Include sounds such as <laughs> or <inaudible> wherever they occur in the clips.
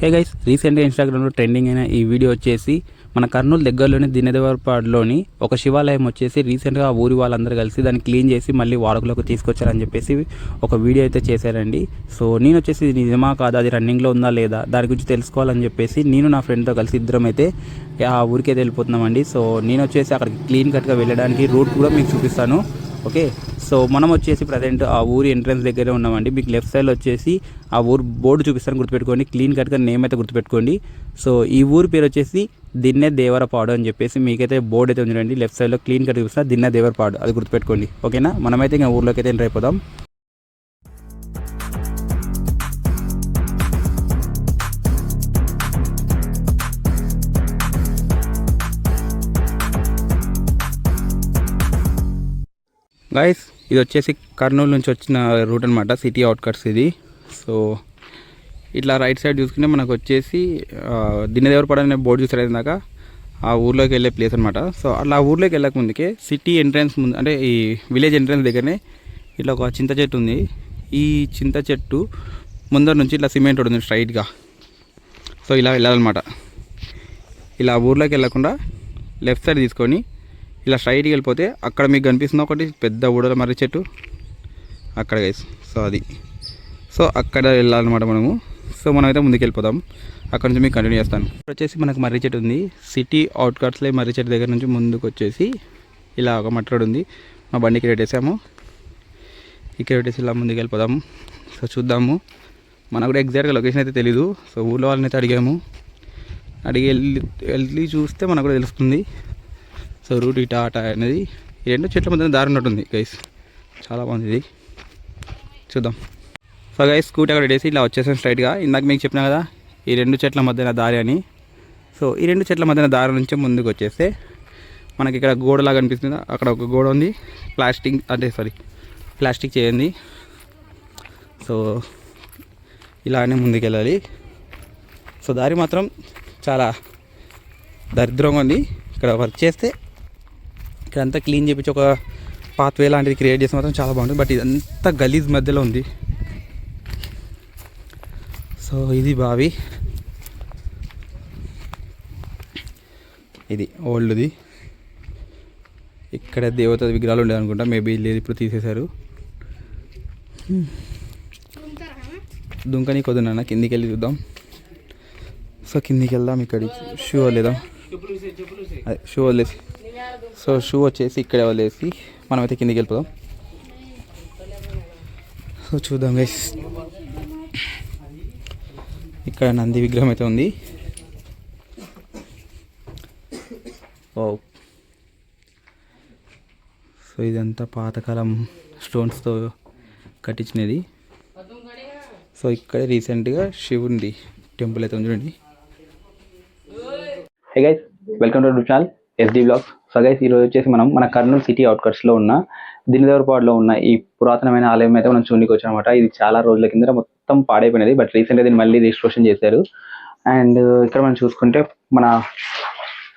Hey guys రీసెంట్గా ఇన్స్టాగ్రామ్లో trending అయిన ఈ వీడియో వచ్చేసి మన కర్నూలు దగ్గరలోని దినదేవరపాడులోని ఒక శివాలయం వచ్చేసి రీసెంట్గా ఆ ఊరి వాళ్ళందరూ కలిసి దాన్ని క్లీన్ చేసి మళ్ళీ వాడుకలోకి తీసుకొచ్చారని చెప్పేసి ఒక వీడియో అయితే చేశారండి. సో నేను వచ్చేసి ఇది నిజమా కాదా అది రన్నింగ్లో ఉందా లేదా దాని గురించి తెలుసుకోవాలని చెప్పేసి నేను నా ఫ్రెండ్తో కలిసి ఇద్దరం అయితే ఆ ఊరికైతే వెళ్ళిపోతున్నామండి. సో నేను వచ్చేసి అక్కడికి క్లీన్ కట్గా వెళ్ళడానికి రూట్ కూడా మీకు చూపిస్తాను. ఓకే? సో మనం వచ్చేసి ప్రజెంట్ ఆ ఊరి ఎంట్రన్స్ దగ్గరే ఉన్నామండి. మీకు లెఫ్ట్ సైడ్ వచ్చేసి ఆ ఊరు బోర్డు చూపిస్తాను గుర్తుపెట్టుకోండి. క్లీన్ కట్గా నేమ్ అయితే గుర్తుపెట్టుకోండి. సో ఈ ఊరి పేరు వచ్చేసి దిన్నే దేవరపాడు అని చెప్పేసి మీకైతే బోర్డు అయితే ఉందండి. లెఫ్ట్ సైడ్లో క్లీన్ కట్ చూపిస్తున్నా దిన్నె దేవరపాడు. అది గుర్తుపెట్టుకోండి. ఓకేనా? మనమైతే ఇంకా ఊర్లోకి అయితే ఎంటర్ అయిపోదాం. గైస్ ఇది వచ్చేసి కర్నూలు నుంచి వచ్చిన రూట్ అనమాట సిటీ అవుట్కట్స్ ఇది. సో ఇట్లా రైట్ సైడ్ చూసుకుంటే మనకు వచ్చేసి దిన్నదేవరపాడు అనే బోర్డు చూసారు ఇందాక? ఆ ఊర్లోకి వెళ్ళే ప్లేస్ అనమాట సో అట్లా ఆ ఊర్లోకి వెళ్ళక ముందుకే సిటీ ఎంట్రన్స్ ముందు అంటే ఈ విలేజ్ ఎంట్రన్స్ దగ్గరనే ఇట్లా ఒక చింత చెట్టు ఉంది. ఈ చింత చెట్టు ముందర నుంచి ఇట్లా సిమెంట్ రోడ్ ఉంది స్ట్రైట్గా సో ఇలా వెళ్ళాలన్నమాట. ఇలా ఊర్లోకి వెళ్ళకుండా లెఫ్ట్ సైడ్ తీసుకొని ఇలా స్ట్రైట్కి వెళ్ళిపోతే అక్కడ మీకు కనిపిస్తుంది ఒకటి పెద్ద ఊడల మర్రి చెట్టు. అక్కడ గైస్ సో అది. సో అక్కడ వెళ్ళాలన్నమాట మనము. సో మనమైతే ముందుకు వెళ్ళిపోదాం. అక్కడ నుంచి మీకు కంటిన్యూ చేస్తాను. ఇక్కడ వచ్చేసి మనకు మర్రి చెట్టు ఉంది. సిటీ అవుట్కట్స్లో మర్రి చెట్టు దగ్గర నుంచి ముందుకు వచ్చేసి ఇలా ఒక మట్టి ఉంది. మా బండికి పెట్టేసాము ఇక్కడ పెట్టేసి ఇలా ముందుకు వెళ్ళిపోదాం. సో చూద్దాము. మనకు కూడా ఎగ్జాక్ట్గా లొకేషన్ అయితే తెలీదు. సో ఊళ్ళో వాళ్ళని అయితే అడిగాము. అడిగి వెళ్ళి వెళ్ళి చూస్తే మనకు కూడా తెలుస్తుంది. సో రూట్ ఇటా అటా అనేది ఈ రెండు చెట్ల మధ్యన దారి ఉన్నట్టుంది గైస్ చాలా బాగుంది ఇది. చూద్దాం. సో గైస్ స్కూటీ అక్కడ వేసి ఇలా వచ్చేసాను స్ట్రైట్గా ఇందాక మీకు చెప్పినా కదా ఈ రెండు చెట్ల మధ్యన దారి అని. సో ఈ రెండు చెట్ల మధ్యన దారి నుంచి ముందుకు వచ్చేస్తే మనకి ఇక్కడ గోడలాగా అనిపిస్తుంది అక్కడ ఒక గోడ ఉంది. ప్లాస్టిక్ అంటే సారీ ప్లాస్టిక్ చేయండి సో ఇలానే ముందుకెళ్ళాలి. సో దారి మాత్రం చాలా దరిద్రంగా ఉంది. ఇక్కడ వర్క్ చేస్తే ఇక్కడ అంతా క్లీన్ చేయించి ఒక పాత్వే లాంటిది క్రియేట్ చేస్తే మాత్రం చాలా బాగుంటుంది. బట్ ఇదంతా గలీజ్ మధ్యలో ఉంది. సో ఇది బావి. ఇది ఓల్డ్ది. ఇక్కడ దేవత విగ్రహాలు ఉండేది అనుకుంటా. మేబీ లేదు ఇప్పుడు తీసేశారు. దుంకని కొద్దున కిందికి వెళ్ళి చూద్దాం. సో కిందికి వెళ్దాం ఇక్కడికి షూ వదిలేదాం అదే షూ వదిలేసి సో షూ వచ్చేసి ఇక్కడే వదిలేసి మనమైతే కిందికి వెళ్ళిపోదాం. సో చూద్దాం గైస్ ఇక్కడ నంది విగ్రహం అయితే ఉంది. ఓ సో ఇదంతా పాతకాలం స్టోన్స్తో కట్టించినది. సో ఇక్కడే రీసెంట్గా శివుడి టెంపుల్ అయితే ఉంది చూడండి. Hey guys welcome to channel SD blogs so guys ఈరోజు వచ్చేసి మనం మన కర్నూలు సిటీ అవుట్కట్స్లో ఉన్న దినదేవరపాడులో ఉన్న ఈ పురాతనమైన ఆలయం అయితే మనం చూడడానికి వచ్చామన్నమాట. ఇది చాలా రోజుల కింద మొత్తం పాడైపోయినది బట్ రీసెంట్గా దీన్ని మళ్ళీ రిజిస్ట్రేషన్ చేశారు. అండ్ uh, ఇక్కడ మనం చూసుకుంటే మన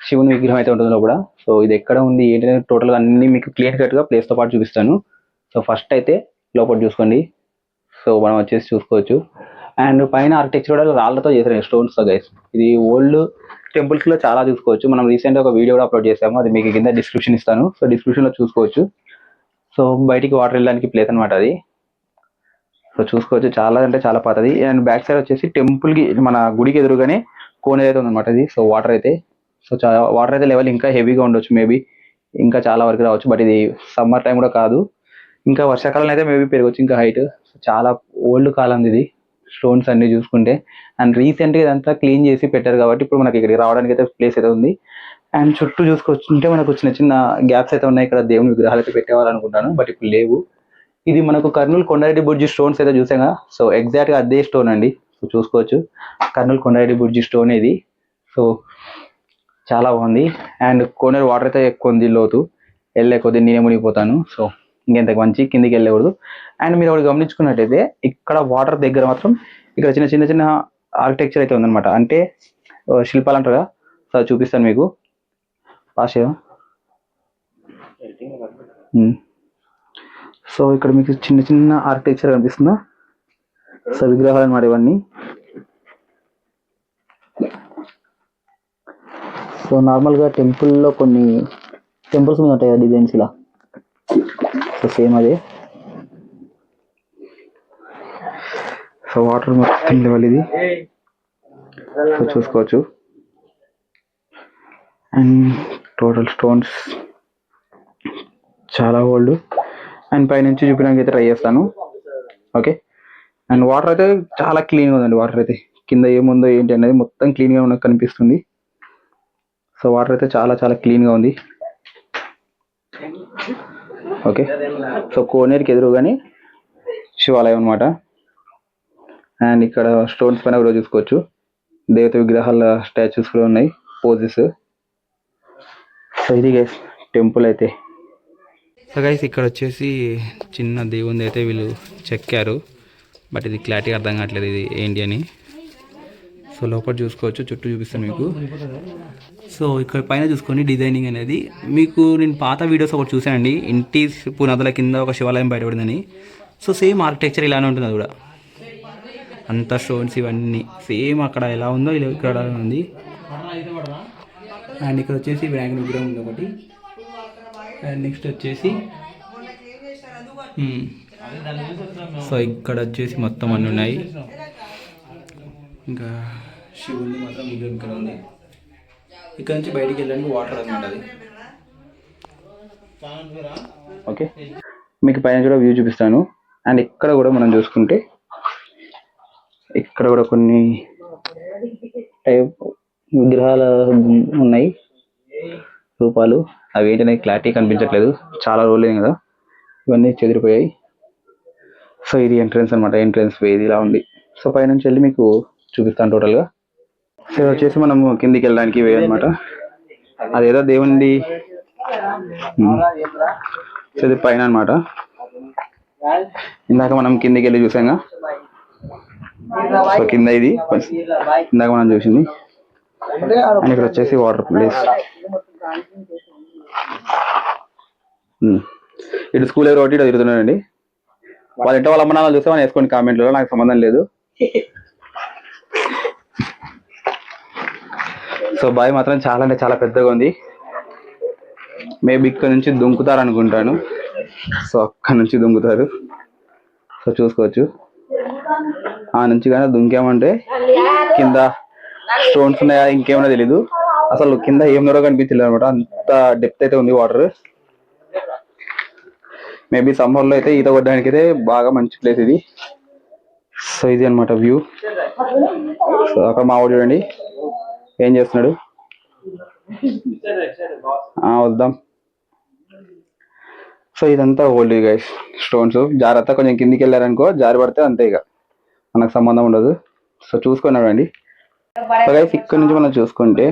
శివుని విగ్రహం అయితే ఉంటుంది లోపల. సో ఇది ఎక్కడ ఉంది ఏంటంటే టోటల్గా అన్ని మీకు క్లియర్ కట్గా ప్లేస్తో పాటు చూపిస్తాను. సో ఫస్ట్ అయితే లోపల చూసుకోండి. సో మనం వచ్చేసి చూసుకోవచ్చు. అండ్ పైన ఆర్కిటెక్చర్ కూడా రాళ్ళతో చేశారు స్టోన్స్తో గైస్ ఇది ఓల్డ్ టెంపుల్స్లో చాలా చూసుకోవచ్చు. మనం రీసెంట్ ఒక వీడియో కూడా అప్లోడ్ చేసాము అది మీకు కింద డిస్క్రిప్షన్ ఇస్తాను. సో డిస్క్రిప్షన్లో చూసుకోవచ్చు. సో బయటికి వాటర్ వెళ్ళడానికి ప్లేస్ అనమాట అది. సో చూసుకోవచ్చు. చాలా అంటే చాలా పాతది. అండ్ బ్యాక్ సైడ్ వచ్చేసి టెంపుల్కి మన గుడికి ఎదురుగానే కోనేరు అయితే ఉందన్నమాట అది. సో వాటర్ అయితే. సో చాలా వాటర్ అయితే లెవెల్ ఇంకా హెవీగా ఉండొచ్చు మేబీ ఇంకా చాలా వరకు రావచ్చు. బట్ ఇది సమ్మర్ టైం కూడా కాదు. ఇంకా వర్షాకాలంలో అయితే మేబీ పెరగచ్చు. ఇంకా హైట్ చాలా ఓల్డ్ కాలం ఇది. స్టోన్స్ అన్ని చూసుకుంటే. అండ్ రీసెంట్గా ఇదంతా క్లీన్ చేసి పెట్టారు కాబట్టి ఇప్పుడు మనకి ఇక్కడికి రావడానికి అయితే ప్లేస్ అయితే ఉంది. అండ్ చుట్టూ చూసుకొచ్చుంటే మనకు చిన్న చిన్న గ్యాప్స్ అయితే ఉన్నాయి. ఇక్కడ దేవుని విగ్రహాలు అయితే పెట్టేవాళ్ళు అనుకుంటాను బట్ ఇప్పుడు లేవు. ఇది మనకు కర్నూలు కొండారెడ్డి బుర్జి స్టోన్స్ అయితే చూసాగా సో ఎగ్జాక్ట్గా అదే స్టోన్ అండి. సో చూసుకోవచ్చు. కర్నూలు కొండారెడ్డి బుర్జి స్టోన్ ఇది. సో చాలా బాగుంది. అండ్ కోనేరు వాటర్ అయితే ఎక్కువ ఉంది లోతు. వెళ్ళే కొద్ది నేనే మునిగిపోతాను. సో ఇంకెంతకు మంచి కిందికి వెళ్ళకూడదు. అండ్ మీరు ఒకటి గమనించుకున్నట్టయితే ఇక్కడ వాటర్ దగ్గర మాత్రం ఇక్కడ చిన్న చిన్న చిన్న ఆర్కిటెక్చర్ అయితే ఉందన్నమాట. అంటే శిల్పాలు అంటారు సార్ చూపిస్తాను మీకు. ఆశయం సో hmm. ఇక్కడ మీకు చిన్న చిన్న ఆర్కిటెక్చర్ కనిపిస్తుందా? సో విగ్రహాలు అనమాట ఇవన్నీ. సో నార్మల్గా టెంపుల్లో కొన్ని టెంపుల్స్ మీద ఉంటాయి డిజైన్స్ ఇలా. సేమ్ అదే. సో వాటర్ మొత్తం లెవెల్ ఇది. సో చూసుకోవచ్చు. అండ్ టోటల్ స్టోన్స్ చాలా ఓల్డ్. అండ్ పైనుంచి చూపించడానికి అయితే ట్రై చేస్తాను. ఓకే? అండ్ వాటర్ అయితే చాలా క్లీన్గా ఉందండి వాటర్ అయితే. కింద ఏముందో ఏంటి అనేది మొత్తం క్లీన్గా ఉన్నట్టు కనిపిస్తుంది. సో వాటర్ అయితే చాలా చాలా క్లీన్గా ఉంది. ఓకే? సో కోనేరుకి ఎదురుగానే శివాలయం అనమాట అండ్ ఇక్కడ స్టోన్స్ పైన కూడా చూసుకోవచ్చు. దేవత విగ్రహాల స్టాచ్యూస్ కూడా ఉన్నాయి పోజెస్ సో ఇది గైస్ టెంపుల్ అయితే. సో గైస్ ఇక్కడ వచ్చేసి చిన్న దేవుని అయితే వీళ్ళు చెక్కారు. బట్ ఇది క్లారిటీ అర్థం కావట్లేదు ఇది ఏంటి అని. సో లోపల చూసుకోవచ్చు చుట్టూ చూపిస్తాను మీకు. సో ఇక్కడ పైన చూసుకోండి డిజైనింగ్ అనేది. మీకు నేను పాత వీడియోస్ ఒకటి చూసానండి ఇంటి పునాదుల కింద ఒక శివాలయం బయటపడిందని. సో సేమ్ ఆర్కిటెక్చర్ ఇలానే ఉంటుంది అది కూడా. అంత స్టోన్స్ ఇవన్నీ. సేమ్ అక్కడ ఎలా ఉందో ఇలా ఇక్కడ ఉంది. అండ్ ఇక్కడ వచ్చేసి వినాయకుని విగ్రహం ఉంది ఒకటి. అండ్ నెక్స్ట్ వచ్చేసి సో ఇక్కడ వచ్చేసి మొత్తం అన్నీ ఉన్నాయి. ఇంకా శివుడిని మాత్రం విగ్రహం ఇక్కడ ఉంది. ఇక్కడ నుంచి బయటికి వెళ్ళడానికి వాటర్ అనమాట అది ఓకే. మీకు పైన కూడా వ్యూ చూపిస్తాను. అండ్ ఇక్కడ కూడా మనం చూసుకుంటే ఇక్కడ కూడా కొన్ని టైప్ విగ్రహాల ఉన్నాయి. రూపాలు. అవి ఏంటనేది క్లారిటీ కనిపించట్లేదు. చాలా రోజులేదు కదా. ఇవన్నీ చెదిరిపోయాయి. సో ఇది ఎంట్రన్స్ అనమాట ఎంట్రన్స్ వే ఇది ఇలా ఉంది. సో పైనుంచి వెళ్ళి మీకు చూపిస్తాను టోటల్గా సో వచ్చేసి మనం కిందికి వెళ్ళడానికి వే అనమాట అదేదో దేవుంది. సో ఇది పైన అనమాట ఇందాక మనం కిందికి వెళ్ళి చూసాంగా సో కింద ఇది. ఇందాక మనం చూసింది. అండ్ ఇక్కడ వచ్చేసి వాటర్ ప్లేస్. ఇటు స్కూల్ ఎవరు ఒకటి ఇటు తిరుగుతున్నారండి వాళ్ళ ఇంట్లో వాళ్ళ అమ్మ నాన్న చూస్తే మనం వేసుకోండి కామెంట్లో నాకు సంబంధం లేదు. <laughs> సో బాయ్ మాత్రం చాలా అంటే చాలా పెద్దగా ఉంది. మేబీ ఇక్కడ నుంచి దుంకుతారు అనుకుంటాను. సో అక్కడ నుంచి దుంకుతారు. సో చూసుకోవచ్చు. ఆ నుంచి కానీ దుంకామంటే కింద స్టోన్స్ ఉన్నాయా ఇంకేమైనా తెలీదు. అసలు కింద ఏం కనిపించలేదు అనమాట అంత డెప్త్ అయితే ఉంది వాటర్ మేబీ సమ్మర్లో అయితే ఈత కొట్టడానికి అయితే బాగా మంచి ప్లేస్ ఇది. సో ఇది అన్నమాట వ్యూ సో అక్కడ మా చూడండి. ఏం చేస్తున్నాడు? ఆ, వద్దాం. సో ఇదంతా ఓల్డ్ గైస్ స్టోన్స్ జాగ్రత్త కొంచెం కిందికి వెళ్ళారనుకో జారి పడితే అంతే ఇక. మనకు సంబంధం ఉండదు. సో చూసుకున్నాడండి సో గైస్ ఇక్కడ నుంచి మనం చూసుకుంటే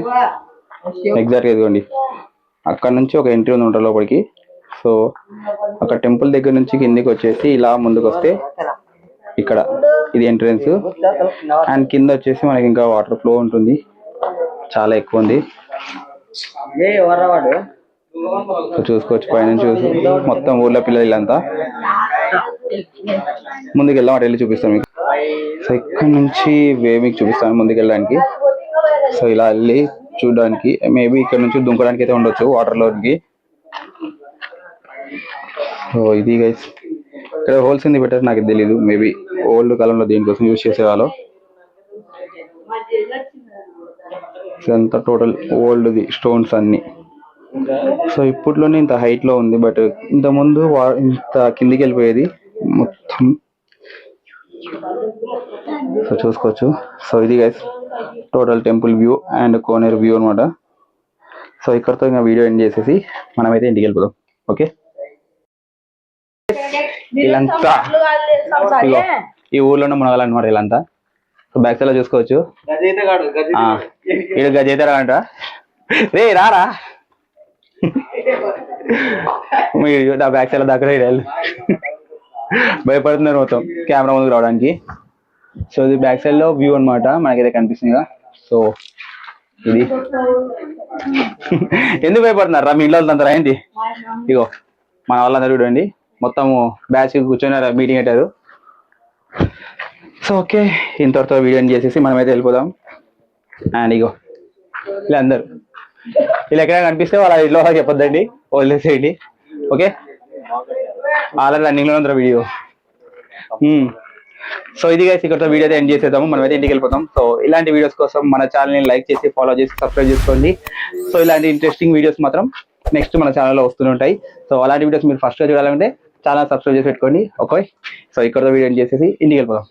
ఎగ్జాక్ట్గా ఇదిగోండి. అక్కడ నుంచి ఒక ఎంట్రీ ఉంది ఉంటారు లోపలికి. సో అక్కడ టెంపుల్ దగ్గర నుంచి కిందికి వచ్చేసి ఇలా ముందుకు వస్తే ఇక్కడ ఇది ఎంట్రన్స్ అండ్ కింద వచ్చేసి మనకి ఇంకా వాటర్ ఫ్లో ఉంటుంది. చాలా ఎక్కువ ఉంది. చూసుకోవచ్చు పైన చూసి మొత్తం ఊర్లో పిల్లలు వీళ్ళంతా ముందుకు వెళ్దాం అటు వెళ్ళి చూపిస్తాను మీకు. సో ఇక్కడ నుంచి వే మీకు చూపిస్తాను ముందుకు వెళ్ళడానికి సో ఇలా వెళ్ళి చూడడానికి మేబీ ఇక్కడ నుంచి దుంకడానికి అయితే ఉండొచ్చు వాటర్లోకి. సో ఇది గైస్ ఇక్కడ హోల్స్ ఎందుకు పెట్టారు నాకు తెలియదు మేబీ ఓల్డ్ కాలంలో దీనికోసం యూజ్ చేసేవాళ్ళు. ఇదంతా టోటల్ ఓల్డ్ది స్టోన్స్ అన్ని. సో ఇప్పట్లోనే ఇంత హైట్లో ఉంది బట్ ఇంత ముందు వా- ఇంత కిందికి వెళ్ళిపోయేది మొత్తం. సో చూసుకోవచ్చు. సో ఇది guys total temple view and Koneru view అనమాట సో ఇక్కడతో ఇంకా వీడియో ఎండ్ చేసేసి మనమైతే ఇంటికి వెళ్ళిపోదాం. ఓకే వీళ్ళంతా ఇగో ఈ ఊర్లోనే మునగాలన్నమాట వీళ్ళంతా. సో బ్యాక్ సైడ్లో చూసుకోవచ్చు. ఆ, ఈడు గజేతరా అంట రే రారా. నా బ్యాక్ సైడ్ దగ్గర వీళ్ళు. భయపడుతున్నారు మొత్తం కెమెరా ముందుకు రావడానికి. సో ఇది బ్యాక్ సైడ్లో వ్యూ అన్నమాట మనకైతే కనిపిస్తుంది కదా. సో ఇది. ఎందుకు భయపడుతున్నారు రా? మీ ఇంట్లో వాళ్ళందరూ ఏంటి? ఇగో మన వాళ్ళందరూ చూడండి. మొత్తము బ్యాచ్ కూర్చొని మీటింగ్ పెట్టారు. సో ఓకే ఇంతవరతో వీడియో చేసేసి మనమైతే వెళ్ళిపోదాం. అండ్ ఇగో వీళ్ళందరూ. ఇలా ఎక్కడైనా కనిపిస్తే వాళ్ళ ఇంట్లో వాళ్ళకి చెప్పొద్దండి. వదిలేసేయండి ఓకే ఆల్రెడీ రన్నింగ్లో ఉందిరా వీడియో. Hmm. సో ఇది గైస్ ఇక్కడతో వీడియో ఎండ్ చేసేద్దాము. మనం అయితే ఇంటికి వెళ్ళిపోతాం. సో ఇలాంటి వీడియోస్ కోసం మన ఛానల్ని లైక్ చేసి ఫాలో చేసి సబ్స్క్రైబ్ చేసుకోండి. సో ఇలాంటి ఇంట్రెస్టింగ్ వీడియోస్ మాత్రం నెక్స్ట్ మన ఛానల్లో వస్తూనే ఉంటాయి. సో అలాంటి వీడియోస్ మీరు ఫస్ట్గా చూడాలంటే ఛానల్ సబ్స్క్రైబ్ చేసి పెట్టుకోండి. ఓకే సో ఇక్కడతో వీడియో ఎండ్ చేసేసి ఇంటికి వెళ్ళిపోదాం.